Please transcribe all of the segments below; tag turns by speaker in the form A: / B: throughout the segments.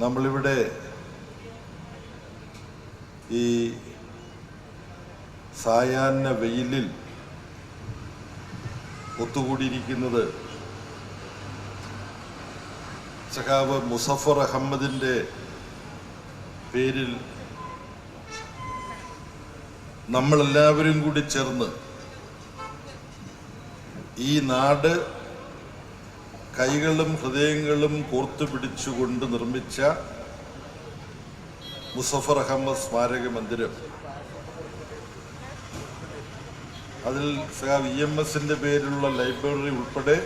A: നമ്മളിവിടെ ഈ സായാഹ്ന വെയിലിൽ ഒത്തുകൂടിയിരിക്കുന്നത് സഖാവ് മുസഫർ അഹമ്മദിന്റെ പേരിൽ നമ്മളെല്ലാവരും കൂടി ചേർന്ന് ഈ നാട് കൈകളും ഹൃദയങ്ങളും കോർത്തു പിടിച്ചുകൊണ്ട് നിർമ്മിച്ച മുസഫർ അഹമ്മദ് സ്മാരക മന്ദിരം. അതിൽ ഇ എം എസിന്റെ പേരിലുള്ള ലൈബ്രറി ഉൾപ്പെടെ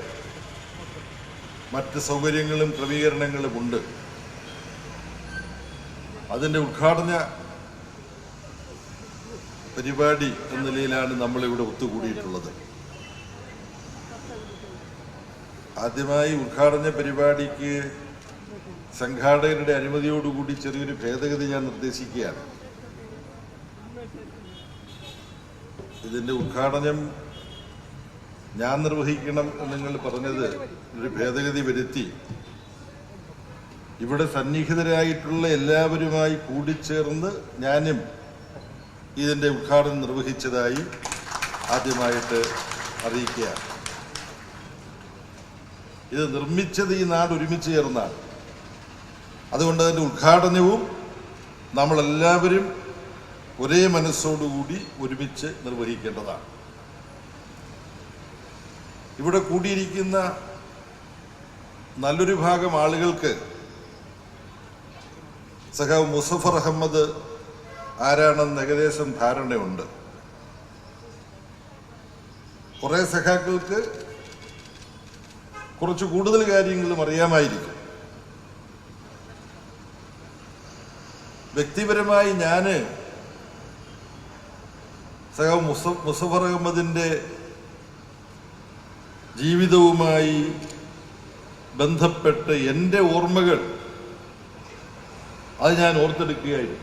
A: മറ്റ് സൗകര്യങ്ങളും ക്രമീകരണങ്ങളും ഉണ്ട്. അതിന്റെ ഉദ്ഘാടന പരിപാടി എന്ന നിലയിലാണ് നമ്മളിവിടെ ഒത്തുകൂടിയിട്ടുള്ളത്. ആദ്യമായി ഉദ്ഘാടന പരിപാടിക്ക് സംഘാടകരുടെ അനുമതിയോടുകൂടി ചെറിയൊരു ഭേദഗതി ഞാൻ നിർദ്ദേശിക്കുകയാണ്. ഇതിന്റെ ഉദ്ഘാടനം ഞാൻ നിർവഹിക്കണം എന്ന് നിങ്ങൾ പറഞ്ഞത് ഒരു ഭേദഗതി വരുത്തി. ഇവിടെ സന്നിഹിതരായിട്ടുള്ള എല്ലാവരുമായി കൂടിച്ചേർന്ന് ഞാനും ഇതിന്റെ ഉദ്ഘാടനം നിർവഹിച്ചതായി ആദ്യമായിട്ട് അറിയിക്കുകയാണ്. ഇത് നിർമ്മിച്ചത് ഈ നാട് ഒരുമിച്ച് ചേർന്നാണ്. അതുകൊണ്ട് അതിന്റെ ഉദ്ഘാടനവും നമ്മളെല്ലാവരും ഒരേ മനസ്സോടുകൂടി ഒരുമിച്ച് നിർവഹിക്കേണ്ടതാണ്. ഇവിടെ കൂടിയിരിക്കുന്ന നല്ലൊരു ഭാഗം ആളുകൾക്ക് സഖാവ് മുസഫർ അഹമ്മദ് ആരാണെന്ന് ഏകദേശം ധാരണയുണ്ട്. കുറെ സഖാക്കൾക്ക് കുറച്ച് കൂടുതൽ കാര്യങ്ങളും അറിയാമായിരിക്കും. വ്യക്തിപരമായി ഞാൻ സഖാവ് മുസ മുസഫർ അഹമ്മദിന്റെ ജീവിതവുമായി ബന്ധപ്പെട്ട് എന്റെ ഓർമ്മകൾ അത് ഞാൻ ഓർത്തെടുക്കുകയായിരുന്നു.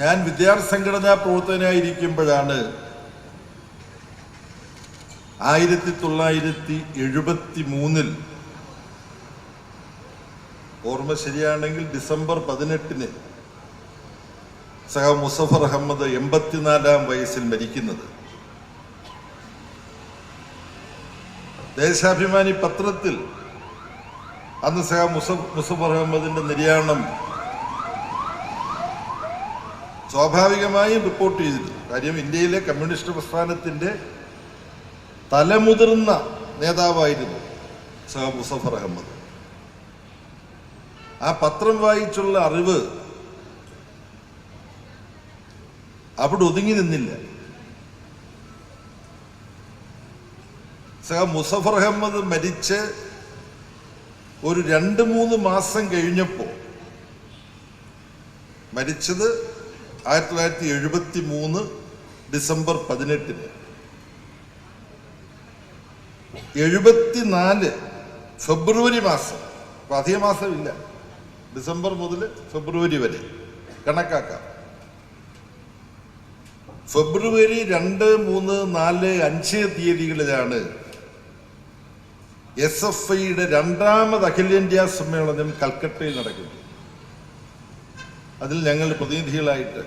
A: ഞാൻ വിദ്യാർത്ഥി സംഘടനാ പ്രവർത്തകനായിരിക്കുമ്പോഴാണ് ആയിരത്തി തൊള്ളായിരത്തി എഴുപത്തി മൂന്നിൽ ഓർമ്മ ശരിയാണെങ്കിൽ ഡിസംബർ പതിനെട്ടിന് സഹ മുസഫർ അഹമ്മദ് എൺപത്തിനാലാം വയസ്സിൽ മരിക്കുന്നത്. ദേശാഭിമാനി പത്രത്തിൽ അന്ന് സഹ മുസഫ് മുസഫർ അഹമ്മദിന്റെ നിര്യാണം സ്വാഭാവികമായും റിപ്പോർട്ട് ചെയ്തിരുന്നു. കാര്യം ഇന്ത്യയിലെ കമ്മ്യൂണിസ്റ്റ് പ്രസ്ഥാനത്തിന്റെ തലമുതിർന്ന നേതാവായിരുന്നു സഹ മുസഫർ അഹമ്മദ്. ആ പത്രം വായിച്ചുള്ള അറിവ് അവിടെ ഒതുങ്ങി നിന്നില്ല. സഹ മുസഫർ അഹമ്മദ് മരിച്ച് ഒരു രണ്ട് മൂന്ന് മാസം കഴിഞ്ഞപ്പോൾ മരിച്ചത് ആയിരത്തി തൊള്ളായിരത്തി എഴുപത്തി മൂന്ന് ഡിസംബർ പതിനെട്ടിന്. എഴുപത്തിനാല് ഫെബ്രുവരി മാസം. അപ്പൊ അധിക മാസമില്ല. ഡിസംബർ മുതൽ ഫെബ്രുവരി വരെ. കണക്കാക്കാം. ഫെബ്രുവരി രണ്ട് മൂന്ന് നാല് അഞ്ച് തീയതികളിലാണ് എസ് എഫ് ഐയുടെ രണ്ടാമത് അഖിലേന്ത്യാ സമ്മേളനം കൽക്കട്ടയിൽ നടക്കുന്നത്. അതിൽ ഞങ്ങൾ പ്രതിനിധികളായിട്ട്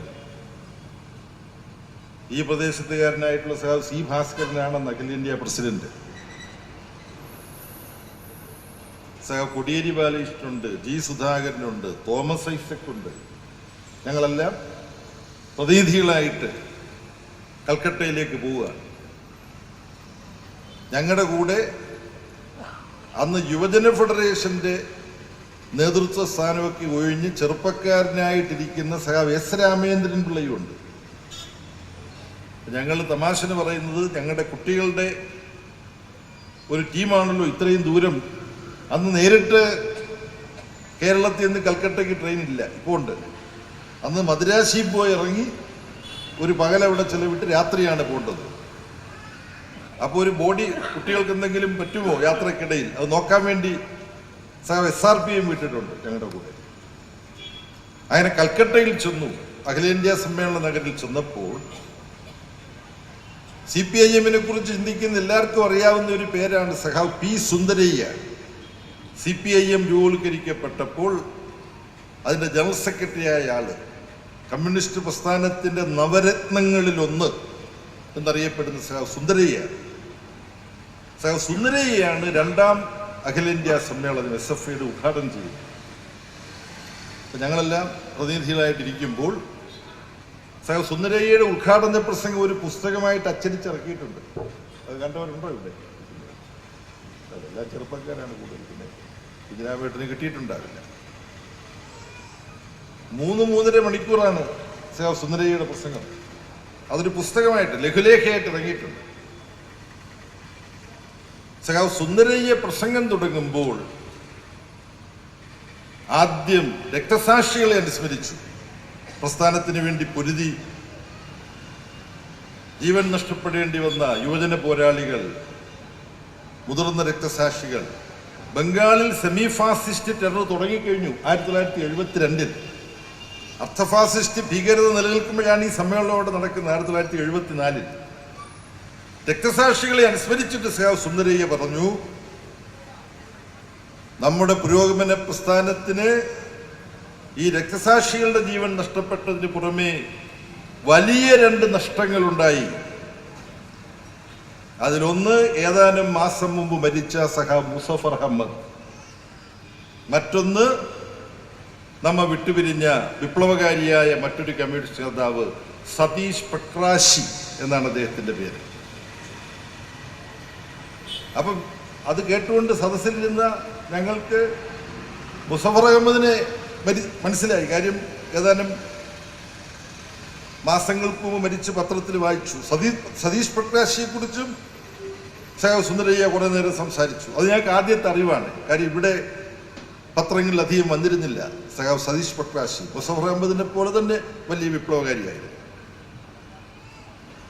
A: ഈ പ്രദേശത്തുകാരനായിട്ടുള്ള സഹ സി ഭാസ്കരനാണെന്ന് അഖിലേന്ത്യാ പ്രസിഡന്റ് സഹ കൊടിയേരി ബാലകൃഷ്ണനുണ്ട് ജി സുധാകരനുണ്ട് തോമസ് ഐസക് ഉണ്ട് ഞങ്ങളെല്ലാം പ്രതിനിധികളായിട്ട് കൽക്കട്ടയിലേക്ക് പോവുകയാണ് ഞങ്ങളുടെ കൂടെ അന്ന് യുവജന ഫെഡറേഷന്റെ നേതൃത്വ സ്ഥാനമൊക്കെ ഒഴിഞ്ഞ് ചെറുപ്പക്കാരനായിട്ടിരിക്കുന്ന സഹാവ് എസ് രാമേന്ദ്രൻ പിള്ളയുണ്ട്. ഞങ്ങൾ തമാശന് പറയുന്നത് ഞങ്ങളുടെ കുട്ടികളുടെ ഒരു ടീമാണല്ലോ ഇത്രയും ദൂരം അന്ന് നേരിട്ട് കേരളത്തിൽ നിന്ന് കൽക്കട്ടയ്ക്ക് ട്രെയിൻ ഇല്ല. ഇപ്പോൾ ഉണ്ട്. അന്ന് മദ്രാശി പോയി ഇറങ്ങി ഒരു പകലവിടെ ചെലവിട്ട് രാത്രിയാണ് പോകേണ്ടത് അപ്പോൾ ഒരു ബോഡി കുട്ടികൾക്ക് എന്തെങ്കിലും പറ്റുമോ യാത്രക്കിടയിൽ? അത് നോക്കാൻ വേണ്ടി എസ് ആർ പി എം വിട്ടിട്ടുണ്ട് ഞങ്ങളുടെ കൂടെ. അങ്ങനെ കൽക്കട്ടയിൽ ചെന്നു. അഖിലേന്ത്യാ സമ്മേളന നഗരിൽ ചെന്നപ്പോൾ സി പി ഐ എമ്മിനെ കുറിച്ച് ചിന്തിക്കുന്ന എല്ലാവർക്കും അറിയാവുന്ന ഒരു പേരാണ് സഖാവ് P Sundarayya. C P I M രൂപവൽക്കരിക്കപ്പെട്ടപ്പോൾ അതിന്റെ ജനറൽ സെക്രട്ടറിയായ ആൾ കമ്മ്യൂണിസ്റ്റ് പ്രസ്ഥാനത്തിന്റെ നവരത്നങ്ങളിലൊന്ന് എന്നറിയപ്പെടുന്ന സഹ സുന്ദരയ്യാണ്. സഹ സുന്ദരയ്യാണ് രണ്ടാം അഖിലേന്ത്യാ സമ്മേളനം എസ് എഫ് ഐയുടെ ഉദ്ഘാടനം ചെയ്തത് അപ്പം ഞങ്ങളെല്ലാം പ്രതിനിധികളായിട്ടിരിക്കുമ്പോൾ സഹ സുന്ദരയ്യയുടെ ഉദ്ഘാടന പ്രസംഗം ഒരു പുസ്തകമായിട്ട് അച്ചടിച്ചിറക്കിയിട്ടുണ്ട്. അത് കണ്ടവരുണ്ടോ ഇവിടെ? എല്ലാ ചെറുപ്പക്കാരാണ് കൂടുതൽ. പിന്നെ കുഞ്ഞിരാമേട്ടന് കിട്ടിയിട്ടുണ്ടാവില്ല. മൂന്ന് മൂന്നര മണിക്കൂറാണ് സേവ സുന്ദരയുടെ പ്രസംഗം. അതൊരു പുസ്തകമായിട്ട് ലഘുലേഖയായിട്ട് ഇറങ്ങിയിട്ടുണ്ട്. സഖാവ് സുന്ദരയ്യ പ്രസംഗം തുടങ്ങുമ്പോൾ ആദ്യം രക്തസാക്ഷികളെ അനുസ്മരിച്ചു. പ്രസ്ഥാനത്തിന് വേണ്ടി പൊരുതി ജീവൻ നഷ്ടപ്പെടേണ്ടി വന്ന യുവജന പോരാളികൾ മുതിർന്ന രക്തസാക്ഷികൾ. ബംഗാളിൽ സെമി ഫാസിസ്റ്റ് ടെറർ തുടങ്ങിക്കഴിഞ്ഞു ആയിരത്തി തൊള്ളായിരത്തി എഴുപത്തിരണ്ടിൽ അർത്ഥഫാസിസ്റ്റ് ഭീകരത നിലനിൽക്കുമ്പോഴാണ് ഈ സമ്മേളനം അവിടെ നടക്കുന്നത് ആയിരത്തി തൊള്ളായിരത്തി എഴുപത്തിനാലിൽ രക്തസാക്ഷികളെ അനുസ്മരിച്ചിട്ട് സഹാവ് സുന്ദരയ്യ പറഞ്ഞു നമ്മുടെ പുരോഗമന പ്രസ്ഥാനത്തിന് ഈ രക്തസാക്ഷികളുടെ ജീവൻ നഷ്ടപ്പെട്ടതിന് പുറമെ വലിയ രണ്ട് നഷ്ടങ്ങളുണ്ടായി. അതിലൊന്ന് ഏതാനും മാസം മുമ്പ് മരിച്ച സഹ മുസഫർ അഹമ്മദ്. മറ്റൊന്ന് നമ്മ വിട്ടുപിരിഞ്ഞ വിപ്ലവകാരിയായ മറ്റൊരു കമ്മ്യൂണിസ്റ്റ് നേതാവ് സതീഷ് പട്രാശി എന്നാണ് അദ്ദേഹത്തിന്റെ പേര്. അപ്പം അത് കേട്ടുകൊണ്ട് സദസ്സിൽ നിന്ന് ഞങ്ങൾക്ക് മുസഫർ അഹമ്മദിനെ മനസ്സിലായി. കാര്യം ഏതാനും മാസങ്ങൾക്ക് മുമ്പ് മരിച്ച് പത്രത്തിൽ വായിച്ചു. സതീഷ് സതീഷ് പ്രകാശിയെ കുറിച്ചും സഹ സുന്ദരയ്യ കുറെ നേരം സംസാരിച്ചു. അത് ഞങ്ങൾക്ക് ആദ്യത്തെ അറിവാണ്. കാര്യം ഇവിടെ പത്രങ്ങളിൽ അധികം വന്നിരുന്നില്ല. സഹാവ് സതീഷ് പ്രകാശി. മുസഫർ അഹമ്മദിനെ പോലെ തന്നെ വലിയ വിപ്ലവകാരിയായിരുന്നു.